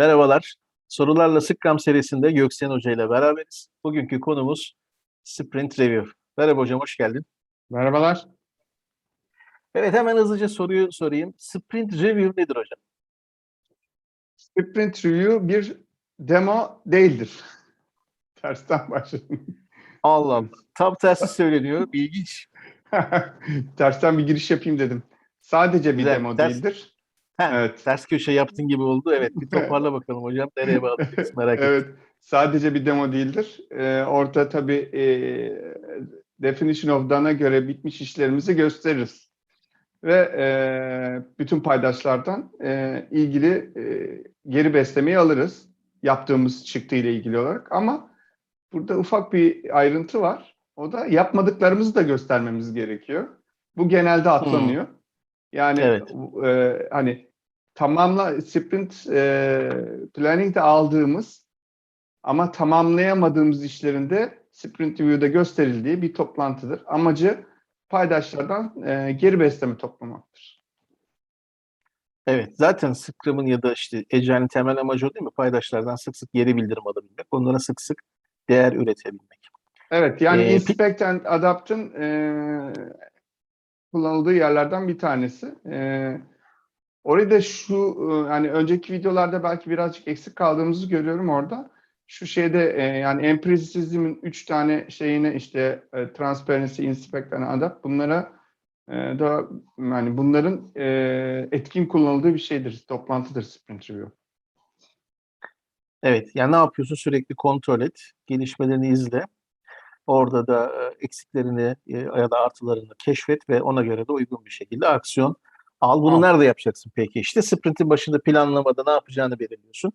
Merhabalar. Sorularla Scrum serisinde Göksen Hoca ile beraberiz. Bugünkü konumuz Sprint Review. Merhaba hocam, hoş geldin. Merhabalar. Evet, hemen hızlıca soruyu sorayım. Sprint Review nedir hocam? Sprint Review bir demo değildir. Tersten başladım. Allah. Tam tersi söyleniyor. İlginç. Tersten bir giriş yapayım dedim. Sadece bir Güzel, demo ters- değildir. Ha, Evet. Ters köşe yaptın gibi oldu. Evet, bir toparla bakalım hocam. Nereye bağlayacağız merak ettim. evet. Sadece bir demo değildir. Ee, orada tabii e, Definition of Done'a göre bitmiş işlerimizi gösteririz. Ve e, bütün paydaşlardan e, ilgili e, geri beslemeyi alırız. Yaptığımız çıktı ile ilgili olarak. Ama burada ufak bir ayrıntı var. O da yapmadıklarımızı da göstermemiz gerekiyor. Bu genelde atlanıyor. Yani Evet. e, hani tamamla sprint e, planning'de aldığımız ama tamamlayamadığımız işlerinde sprint review'da gösterildiği bir toplantıdır. Amacı paydaşlardan e, geri besleme toplamaktır. Evet, zaten Scrum'ın ya da işte Agile'in temel amacı o değil mi? Paydaşlardan sık sık geri bildirim alabilmek, onlara sık sık değer üretebilmek. Evet yani Ee, inspect and adapt'ın e, kullanıldığı yerlerden bir tanesi. E, orada şu e, hani önceki videolarda belki birazcık eksik kaldığımızı görüyorum orada. Şu şeyde e, yani empiricism'in üç tane şeyini işte e, transparency, inspect and adapt bunlara e, da yani bunların e, etkin kullanıldığı bir şeydir, toplantıdır sprint review. Evet, yani ne yapıyorsun? Sürekli kontrol et, gelişmelerini izle. Orada da eksiklerini ya da artılarını keşfet ve ona göre de uygun bir şekilde aksiyon al. Bunu Al. nerede yapacaksın peki? İşte sprintin başında planlamada ne yapacağını belirliyorsun.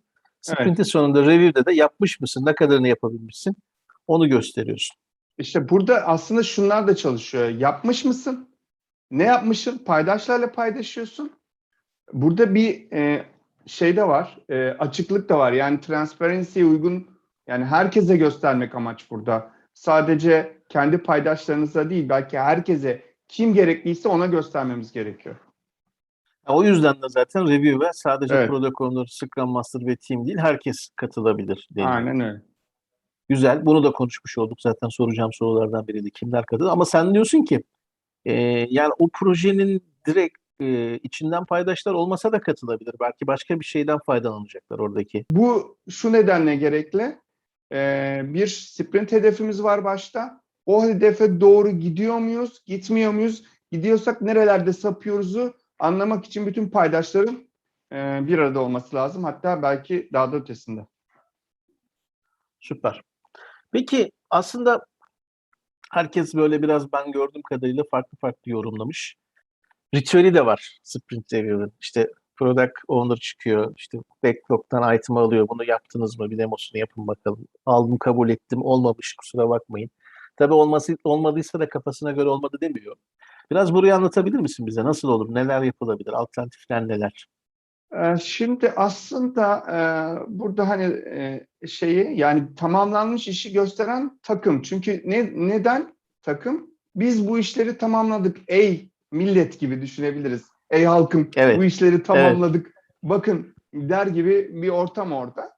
Evet. Sprintin sonunda review'de de yapmış mısın, ne kadarını yapabilmişsin onu gösteriyorsun. İşte burada aslında şunlar da çalışıyor. Yapmış mısın? Ne yapmışsın? Paydaşlarla paylaşıyorsun. Burada bir e, şey de var, e, açıklık da var. Yani transparency'ye uygun, yani herkese göstermek amaç burada. Sadece kendi paydaşlarınıza değil, belki herkese kim gerekliyse ona göstermemiz gerekiyor. O yüzden de zaten review'e sadece Evet. Product Owner, Scrum Master ve Team değil herkes katılabilir. deniyor. Aynen öyle. Güzel. Bunu da konuşmuş olduk. Zaten soracağım sorulardan biriydi. Kimler katılır? Ama sen diyorsun ki e, yani o projenin direkt e, içinden paydaşlar olmasa da katılabilir. Belki başka bir şeyden faydalanacaklar oradaki. Bu şu nedenle gerekli. Ee, bir sprint hedefimiz var başta. O hedefe doğru gidiyor muyuz, gitmiyor muyuz? Gidiyorsak nerelerde sapıyoruzu anlamak için bütün paydaşların e, bir arada olması lazım. Hatta belki daha da ötesinde. Süper. Peki aslında herkes böyle biraz ben gördüğüm kadarıyla farklı farklı yorumlamış. Ritüeli de var Sprint Review'ın. İşte Product Owner çıkıyor. işte backlog'dan item alıyor. Bunu yaptınız mı? Bir demosunu yapın bakalım. Aldım kabul ettim. Olmamış kusura bakmayın. Tabii olması, olmadıysa da kafasına göre olmadı demiyor. Biraz burayı anlatabilir misin bize? Nasıl olur? Neler yapılabilir? Alternatifler neler? Ee, Şimdi aslında e, burada hani e, şeyi yani tamamlanmış işi gösteren takım. Çünkü ne neden takım? Biz bu işleri tamamladık. Ey millet gibi düşünebiliriz. Ey halkım Evet. bu işleri tamamladık. Bakın der gibi bir ortam orada.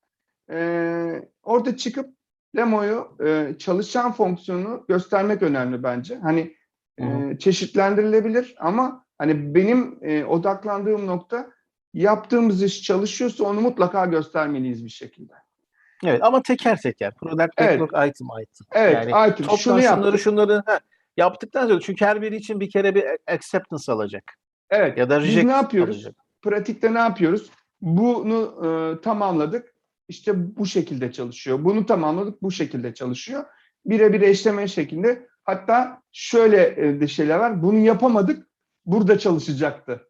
Ee, orada çıkıp demoyu e, çalışan fonksiyonu göstermek önemli bence. Hani e, çeşitlendirilebilir ama hani benim e, odaklandığım nokta yaptığımız iş çalışıyorsa onu mutlaka göstermeliyiz bir şekilde. Evet ama teker teker. Product Evet. backlog item item. Evet, Yani item Toptan şunu şunları yaptık. şunları ha, yaptıktan sonra çünkü her biri için bir kere bir acceptance alacak. Evet. Ya da Biz reject ne yapıyoruz? alacak. Pratikte ne yapıyoruz? Bunu e, tamamladık. İşte bu şekilde çalışıyor. Bunu tamamladık. Bu şekilde çalışıyor. Birebir eşleme şeklinde. Hatta şöyle e, de şeyler var. Bunu yapamadık. Burada çalışacaktı.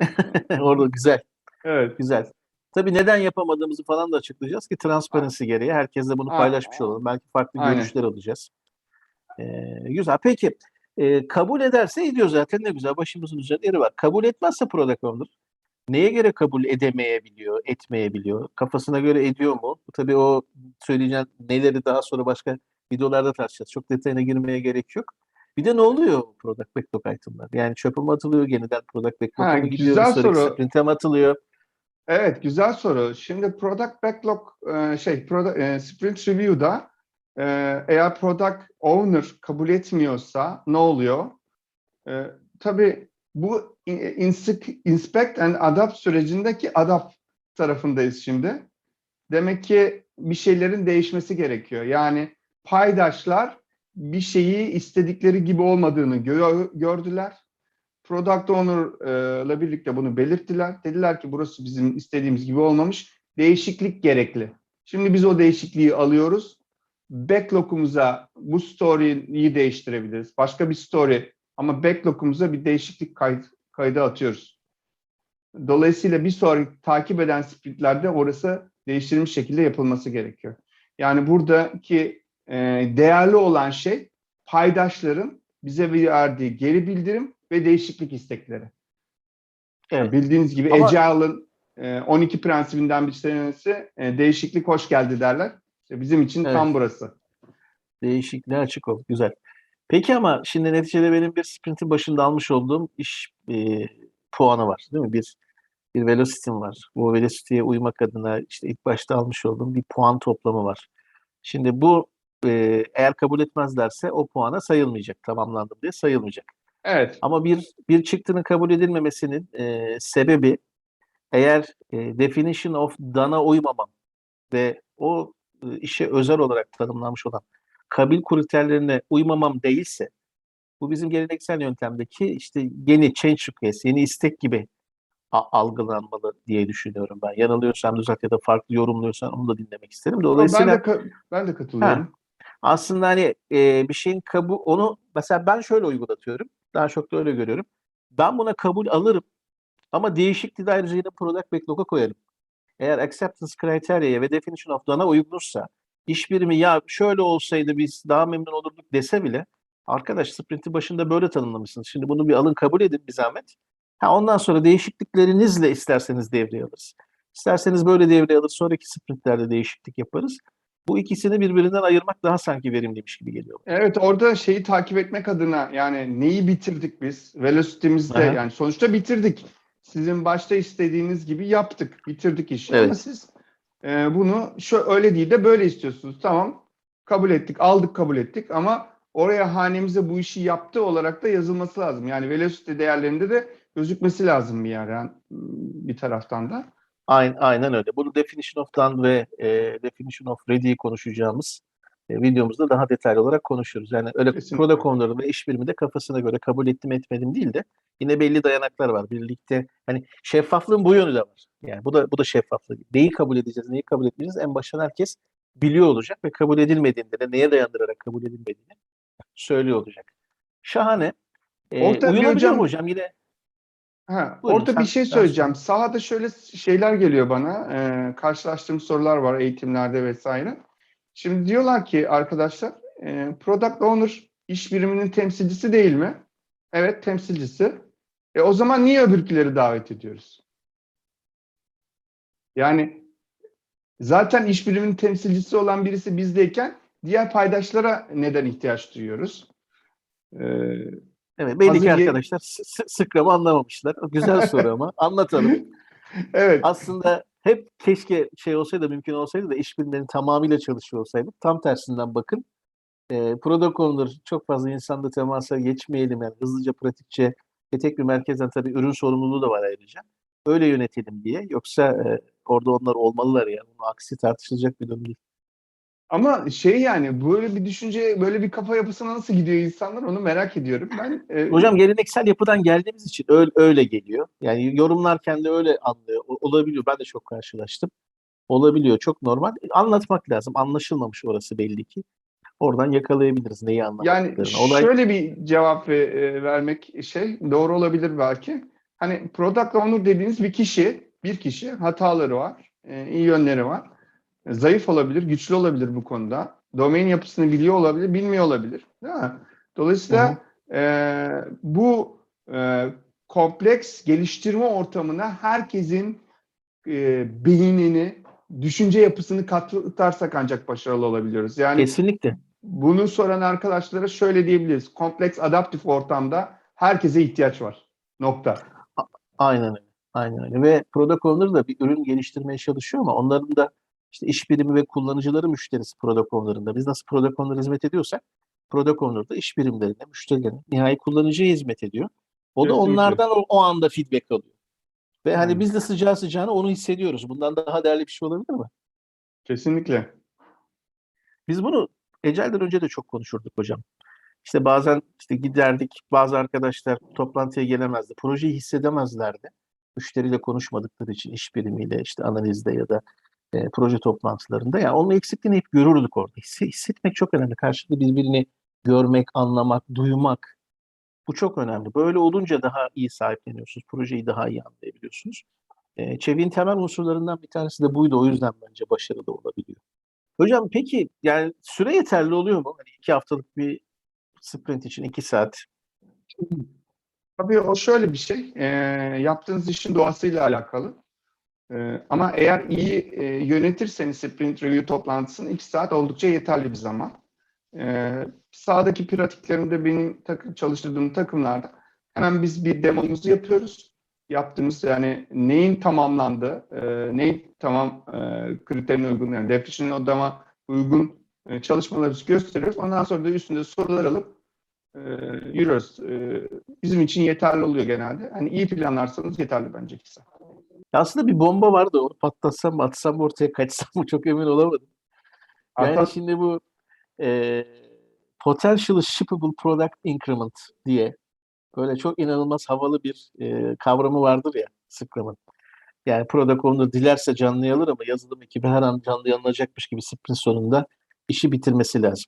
Orada güzel, Evet. güzel. Tabii neden yapamadığımızı falan da açıklayacağız ki transparency gereği herkesle bunu paylaşmış olalım. Belki farklı Aynen. görüşler alacağız. Ee, güzel. Peki e, kabul ederse ediyor zaten ne güzel. Başımızın üzerinde yeri var. Kabul etmezse product owner neye göre kabul edemeyebiliyor, etmeyebiliyor? Kafasına göre ediyor mu? Tabii o söyleyeceğin neleri daha sonra başka videolarda tartışacağız. Çok detayına girmeye gerek yok. Bir de ne oluyor product backlog item'lar? Yani çöpe mi atılıyor, yeniden product backlog'a Ha, mı gidiyor, güzel soru. sprint'e mi atılıyor? Evet, güzel soru. Şimdi product backlog e, şey product, e, sprint review'da e, eğer product owner kabul etmiyorsa ne oluyor? E, tabii bu in- inspect and adapt sürecindeki adapt tarafındayız şimdi. Demek ki bir şeylerin değişmesi gerekiyor. Yani paydaşlar bir şeyi istedikleri gibi olmadığını gö- gördüler. Product Owner'la birlikte bunu belirttiler. Dediler ki burası bizim istediğimiz gibi olmamış. Değişiklik gerekli. Şimdi biz o değişikliği alıyoruz. Backlog'umuza bu story'yi değiştirebiliriz. Başka bir story ama backlog'umuza bir değişiklik kaydı atıyoruz. Dolayısıyla bir sonraki takip eden sprintlerde orası değiştirilmiş şekilde yapılması gerekiyor. Yani buradaki e, değerli olan şey paydaşların bize verdiği geri bildirim ve değişiklik istekleri. Evet. Bildiğiniz gibi Ama- Agile'ın e, 12 prensibinden bir tanesi e, değişiklik hoş geldi derler. İşte bizim için Evet. tam burası. Değişikliğe açık ol. Güzel. Peki ama şimdi neticede benim bir sprintin başında almış olduğum iş e, puanı var. Değil mi? Bir bir velocity'm var. Bu velocity'ye uymak adına işte ilk başta almış olduğum bir puan toplamı var. Şimdi bu e, eğer kabul etmezlerse o puana sayılmayacak. Tamamlandım diye sayılmayacak. Evet. Ama bir bir çıktının kabul edilmemesinin e, sebebi eğer e, definition of done'a uymamam ve o e, işe özel olarak tanımlanmış olan kabil kriterlerine uymamam değilse bu bizim geleneksel yöntemdeki işte yeni change request, yeni istek gibi algılanmalı diye düşünüyorum ben. Yanılıyorsam düzelt ya da farklı yorumluyorsan onu da dinlemek isterim. Ben Dolayısıyla de ka- ben de katılıyorum. Aslında hani e, bir şeyin kabul onu mesela ben şöyle uygulatıyorum. Daha çok da öyle görüyorum. Ben buna kabul alırım ama değişikliği de ayrıca yine product backlog'a koyarım. Eğer acceptance criteria'ya ve definition of done'a uygunsa iş birimi ya şöyle olsaydı biz daha memnun olurduk dese bile arkadaş sprintin başında böyle tanımlamışsınız. Şimdi bunu bir alın kabul edin bir zahmet. Ha, ondan sonra değişikliklerinizle isterseniz devreye alırız. İsterseniz böyle devreye alır sonraki sprintlerde değişiklik yaparız. Bu ikisini birbirinden ayırmak daha sanki verimliymiş gibi geliyor. Evet orada şeyi takip etmek adına yani neyi bitirdik biz? Velocity'mizde Aha. yani sonuçta bitirdik. Sizin başta istediğiniz gibi yaptık. Bitirdik işi ama Evet. siz e, bunu şu öyle değil de böyle istiyorsunuz. Tamam kabul ettik aldık kabul ettik ama oraya hanemize bu işi yaptı olarak da yazılması lazım. Yani velocity değerlerinde de gözükmesi lazım bir yerden bir taraftan da. Aynen, aynen öyle. Bunu definition of done ve e, definition of ready'yi konuşacağımız e, videomuzda daha detaylı olarak konuşuruz. Yani öyle Kesinlikle. product owner'ın ve iş birimi de kafasına göre kabul ettim etmedim değil de yine belli dayanaklar var. Birlikte hani şeffaflığın bu yönü de var. Yani bu da bu da şeffaflık. Neyi kabul edeceğiz, neyi kabul etmeyeceğiz en baştan herkes biliyor olacak ve kabul edilmediğinde de neye dayandırarak kabul edilmediğini söylüyor olacak. Şahane. E, bir uyulabilir hocam- hocam? Yine Ha, Buyurun, orada sen- bir şey sen söyleyeceğim. Sahada şöyle şeyler geliyor bana. Ee, karşılaştığım sorular var eğitimlerde vesaire. Şimdi diyorlar ki arkadaşlar, e, Product Owner iş biriminin temsilcisi değil mi? Evet, temsilcisi. E o zaman niye öbürküleri davet ediyoruz? Yani zaten iş biriminin temsilcisi olan birisi bizdeyken diğer paydaşlara neden ihtiyaç duyuyoruz? Ee, evet belli ki arkadaşlar s- s- Scrum'ı anlamamışlar. Güzel soru ama anlatalım. evet. aslında hep keşke şey olsaydı mümkün olsaydı da işbirliklerinin tamamıyla çalışıyor olsaydık. Tam tersinden bakın. E, Product Owner çok fazla insanla temasa geçmeyelim yani hızlıca pratikçe ve tek bir merkezden tabii ürün sorumluluğu da var ayrıca. Öyle yönetelim diye. Yoksa e, orada onlar olmalılar ya. Bunun aksi tartışılacak bir durum değil. Ama şey yani böyle bir düşünce, böyle bir kafa yapısına nasıl gidiyor insanlar onu merak ediyorum. Ben e, Hocam geleneksel yapıdan geldiğimiz için öyle, öyle geliyor. Yani yorumlarken de öyle anlıyor. O- olabiliyor. Ben de çok karşılaştım. Olabiliyor. Çok normal. Anlatmak lazım. Anlaşılmamış orası belli ki. Oradan yakalayabiliriz neyi yani anlamadıklarını. Olay şöyle bir cevap e, vermek şey doğru olabilir belki. Hani product owner dediğiniz bir kişi, bir kişi hataları var, e, iyi yönleri var. Zayıf olabilir, güçlü olabilir bu konuda. Domain yapısını biliyor olabilir, bilmiyor olabilir. Değil mi? Dolayısıyla e, bu e, kompleks geliştirme ortamına herkesin e, beynini, düşünce yapısını katarsak ancak başarılı olabiliyoruz. Yani kesinlikle. bunu soran arkadaşlara şöyle diyebiliriz. Kompleks adaptif ortamda herkese ihtiyaç var. Nokta. Aynen öyle. Aynen öyle. Ve Product Owner da bir ürün geliştirmeye çalışıyor ama onların da işte iş birimi ve kullanıcıları müşterisi Product Owner'ın da. Biz nasıl Product Owner hizmet ediyorsak Product Owner da iş birimlerine, müşterilerine, nihai kullanıcıya hizmet ediyor. O da onlardan o, o anda feedback alıyor. Ve hani biz de sıcağı sıcağına onu hissediyoruz. Bundan daha değerli bir şey olabilir mi? Kesinlikle. Biz bunu Ecel'den önce de çok konuşurduk hocam. İşte bazen işte giderdik, bazı arkadaşlar toplantıya gelemezdi, projeyi hissedemezlerdi. Müşteriyle konuşmadıkları için iş birimiyle işte analizde ya da e, proje toplantılarında. Yani onun eksikliğini hep görürdük orada. Hisse- hissetmek çok önemli. Karşılıklı birbirini görmek, anlamak, duymak. Bu çok önemli. Böyle olunca daha iyi sahipleniyorsunuz. Projeyi daha iyi anlayabiliyorsunuz. E, Çevik'in temel unsurlarından bir tanesi de buydu. O yüzden bence başarılı olabiliyor. Hocam peki yani süre yeterli oluyor mu? Hani iki haftalık bir sprint için iki saat. Tabii o şöyle bir şey. e, yaptığınız işin doğasıyla alakalı. E, ama eğer iyi e, yönetirseniz sprint review toplantısını iki saat oldukça yeterli bir zaman. E, sahadaki pratiklerimde benim takım, çalıştırdığım takımlarda hemen biz bir demomuzu yapıyoruz. Yaptığımız yani neyin tamamlandı, e, neyin tamam e, kriterine uygun yani definition odama uygun e, çalışmaları gösteriyoruz. Ondan sonra da üstünde sorular alıp e, yürüyoruz. E, bizim için yeterli oluyor genelde. Hani iyi planlarsanız yeterli bence saat. Aslında bir bomba vardı. Onu patlatsam mı, atsam mı ortaya kaçsam mı çok emin olamadım. Yani Hatta- şimdi bu e, Potential Shippable Product Increment diye böyle çok inanılmaz havalı bir e, kavramı vardır ya Scrum'ın. Yani Product Owner dilerse canlıya alır ama yazılım ekibi her an canlıya alınacakmış gibi sprint sonunda işi bitirmesi lazım.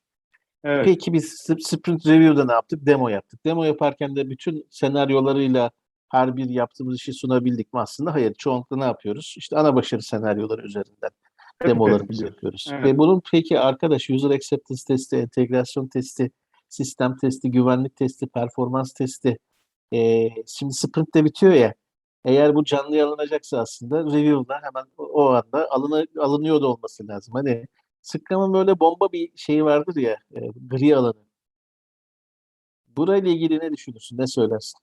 evet. Peki biz sp- sprint review'da ne yaptık? Demo yaptık. Demo yaparken de bütün senaryolarıyla her bir yaptığımız işi sunabildik mi aslında? Hayır. Çoğunlukla ne yapıyoruz? İşte ana başarı senaryoları üzerinden demolarımızı Evet. yapıyoruz. Evet. Ve bunun peki arkadaş user acceptance testi, entegrasyon testi, sistem testi, güvenlik testi, performans testi. Ee, şimdi sprint de bitiyor ya. Eğer bu canlıya alınacaksa aslında review'da hemen o- anda alını, alınıyor da olması lazım. Hani Scrum'ın böyle bomba bir şeyi vardır ya, e, gri alanı. Burayla ilgili ne düşünürsün, ne söylersin?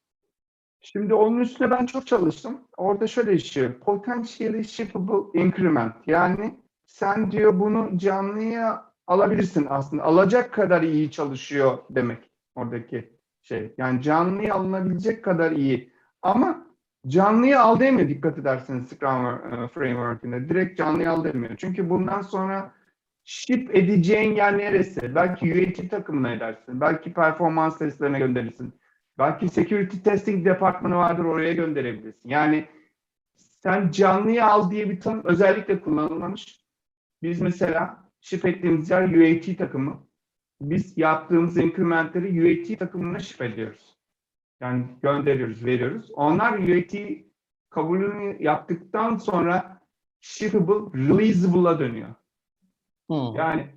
Şimdi onun üstüne ben çok çalıştım. Orada şöyle işiyor. Potentially shippable increment. Yani sen diyor bunu canlıya alabilirsin aslında. Alacak kadar iyi çalışıyor demek oradaki şey. Yani canlıya alınabilecek kadar iyi. Ama canlıya al demiyor dikkat ederseniz Scrum e, Framework'ünde. Direkt canlıya al demiyor. Çünkü bundan sonra ship edeceğin yer neresi? Belki UAT takımına edersin. Belki performans testlerine gönderirsin. Belki security testing departmanı vardır oraya gönderebilirsin. Yani sen canlıya al diye bir tanım özellikle kullanılmamış. Biz mesela ship ettiğimiz yer UAT takımı. Biz yaptığımız incrementleri UAT takımına ship ediyoruz. Yani gönderiyoruz, veriyoruz. Onlar UAT kabulünü yaptıktan sonra shippable, releasable'a dönüyor. Hmm. Yani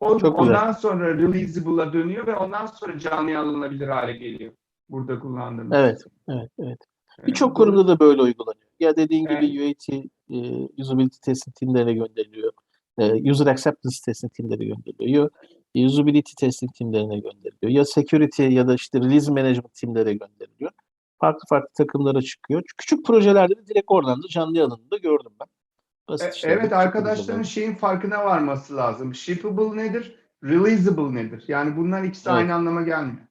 o, Çok güzel. ondan sonra releasable'a dönüyor ve ondan sonra canlıya alınabilir hale geliyor. Burada kullandığımız. Evet, evet, evet. Evet, Birçok kurumda da böyle uygulanıyor. Ya dediğin gibi Evet. UAT, e, usability testing teamlerine gönderiliyor. E, user acceptance testing teamlerine gönderiliyor. Ya usability testing teamlerine gönderiliyor. Ya security ya da işte release management teamlere gönderiliyor. Farklı farklı takımlara çıkıyor. Küçük projelerde de direkt oradan da canlı alanında gördüm ben. Basit E- Evet arkadaşların şeyin farkına varması lazım. Shippable nedir? Releasable nedir? Yani bunlar ikisi Evet. aynı anlama gelmiyor.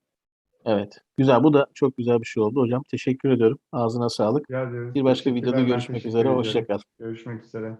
Evet. Güzel. Bu da çok güzel bir şey oldu hocam. Teşekkür ediyorum. Ağzına sağlık. Bir başka videoda ben görüşmek teşekkür üzere. ediyorum. Hoşça kal. Görüşmek üzere.